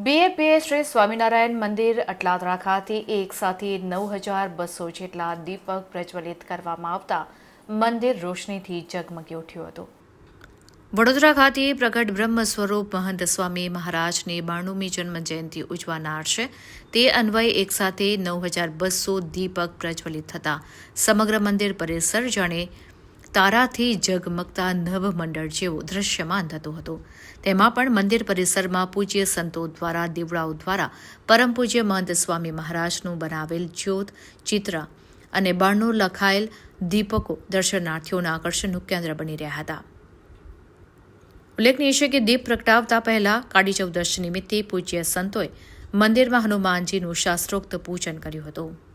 બીએપીએ શ્રી સ્વામિનારાયણ મંદિર અટલાદરા ખાતે એક સાથે નવ હજાર બસો જેટલા દીપક પ્રજ્વલિત કરવામાં આવતા મંદિર રોશનીથી ઝગમગી ઉઠ્યું હતું. વડોદરા ખાતે પ્રગટ બ્રહ્મ સ્વરૂપ મહંત સ્વામી મહારાજની બાણુમી જન્મ જયંતિ ઉજવાનાર છે. તે અન્વયે એક સાથે નવ હજાર બસો દીપક પ્રજ્વલિત થતા સમગ્ર મંદિર પરિસર જાણે તારાથી ઝગમગતા નવ મંડળ જેવું દૃશ્યમાન થતું હતું. તેમાં પણ મંદિર પરિસરમાં પૂજ્ય સંતો દ્વારા, દીવડાઓ દ્વારા પરમ પૂજ્ય મહંત સ્વામી મહારાજનું બનાવેલ જ્યોત, ચિત્ર અને બારણું લખાયેલ દીપકો દર્શનાર્થીઓના આકર્ષણનું કેન્દ્ર બની રહ્યા હતા. ઉલ્લેખનીય છે કે દીપ પ્રગટાવતા પહેલા કાળી ચૌદશ નિમિત્તે પૂજ્ય સંતોએ મંદિરમાં હનુમાનજીનું શાસ્ત્રોક્ત પૂજન કર્યું હતું.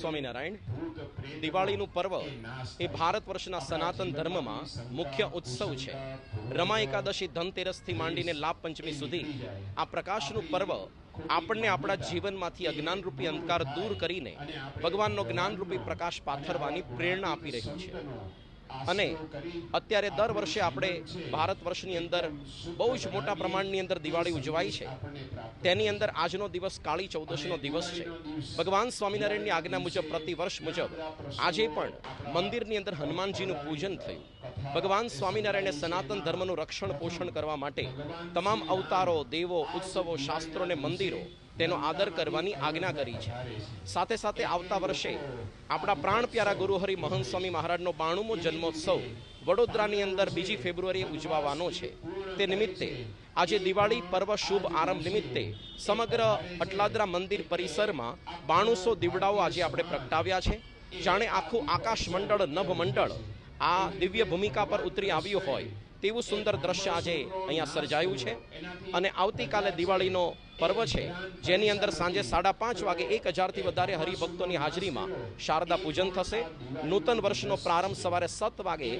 સ્વામિનારાયણ, દિવાળીનું પર્વ એ ભારત વર્ષના સનાતન ધર્મમાં મુખ્ય ઉત્સવ છે. રમા એકાદશી ધનતેરસથી માંડીને લાભ પંચમી સુધી આ પ્રકાશનું પર્વ આપણને આપણા જીવનમાંથી અજ્ઞાનરૂપી અંધકાર દૂર કરીને ભગવાનનો જ્ઞાનરૂપી પ્રકાશ પાથરવાની પ્રેરણા આપી રહ્યું છે. અને અત્યારે દર વર્ષે આપણે ભારત વર્ષની અંદર બહુ જ મોટા પ્રમાણની અંદર દિવાળી ઉજવાય છે. તેની અંદર આજનો દિવસ કાળી ચૌદશનો દિવસ છે. ભગવાન સ્વામિનારાયણની આજ્ઞા મુજબ, પ્રતિ વર્ષ મુજબ આજે પણ મંદિરની અંદર હનુમાનજીનું પૂજન થયું. ભગવાન સ્વામિનારાયણે સનાતન ધર્મનું રક્ષણ પોષણ કરવા માટે તમામ અવતારો, દેવો, ઉત્સવો, શાસ્ત્રો અને મંદિરો તેનો આદર કરવાની આજ્ઞા કરી છે. સાથે સાથે આવતા વર્ષે આપણા પ્રાણ પ્યારા ગુરુ હરિ મહંત સ્વામી મહારાજનો બાણુમો જન્મોત્સવ વડોદરાની અંદર બીજી ફેબ્રુઆરીએ ઉજવવાનો છે. તે નિમિત્તે આજે દિવાળી પર્વ શુભ આરંભ નિમિત્તે સમગ્ર અટલાદરા મંદિર પરિસરમાં બાણુસો દીવડાઓ આજે આપણે પ્રગટાવ્યા છે. જાણે આખું આકાશ મંડળ નભ મંડળ આ દિવ્ય ભૂમિકા પર ઉતરી આવ્યું હોય તેવું સુંદર દ્રશ્ય આજે અહીંયા સર્જાયું છે. અને આવતીકાલે દિવાળીનો પર્વ છે, જેની અંદર સાંજે સાડા પાંચ વાગે એક હજારથી વધારે હરિભક્તોની હાજરીમાં શારદા પૂજન થશે. નૂતન વર્ષનો પ્રારંભ સવારે સત વાગે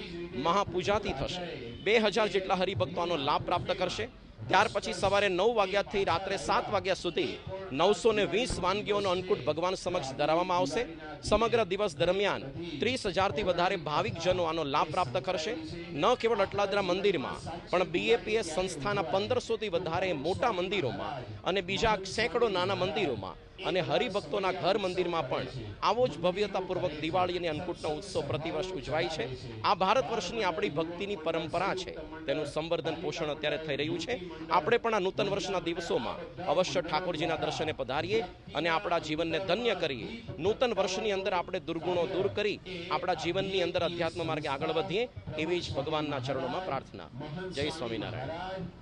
મહાપૂજાથી થશે. બે હજાર જેટલા હરિભક્તો આનો લાભ પ્રાપ્ત કરશે. ત્યાર પછી સવારે નવ વાગ્યાથી રાત્રે સાત વાગ્યા સુધી નવસો ને વીસ વાનગીઓનો અન્નકૂટ ભગવાન સમક્ષ ધરાવવામાં આવશે. સમગ્ર દિવસ દરમિયાન ત્રીસ હજારથી વધારે ભાવિકજનો આનો લાભ પ્રાપ્ત કરશે. ન કેવળ અટલાદરા મંદિરમાં, પણ બીએપીએસ સંસ્થાના પંદરસોથી વધારે મોટા મંદિરોમાં અને બીજા સેંકડો નાના મંદિરોમાં અને હરિભક્તોના ઘર મંદિરમાં પણ આવો જ ભવ્યતાપૂર્વક દિવાળી અને અન્નકૂટનો ઉત્સવ પ્રતિવર્ષ ઉજવાય છે. આ ભારત વર્ષની આપણી ભક્તિની પરંપરા છે. તેનું સંવર્ધન પોષણ અત્યારે થઈ રહ્યું છે. આપણે પણ આ નૂતન વર્ષના દિવસોમાં અવશ્ય ઠાકોરજીના દર્શને પધારીએ અને આપણા જીવનને ધન્ય કરીએ. નૂતન વર્ષની અંદર આપણે દુર્ગુણો દૂર કરી આપણા જીવનની અંદર અધ્યાત્મ માર્ગે આગળ વધીએ એવી જ ભગવાનના ચરણોમાં પ્રાર્થના. જય સ્વામિનારાયણ.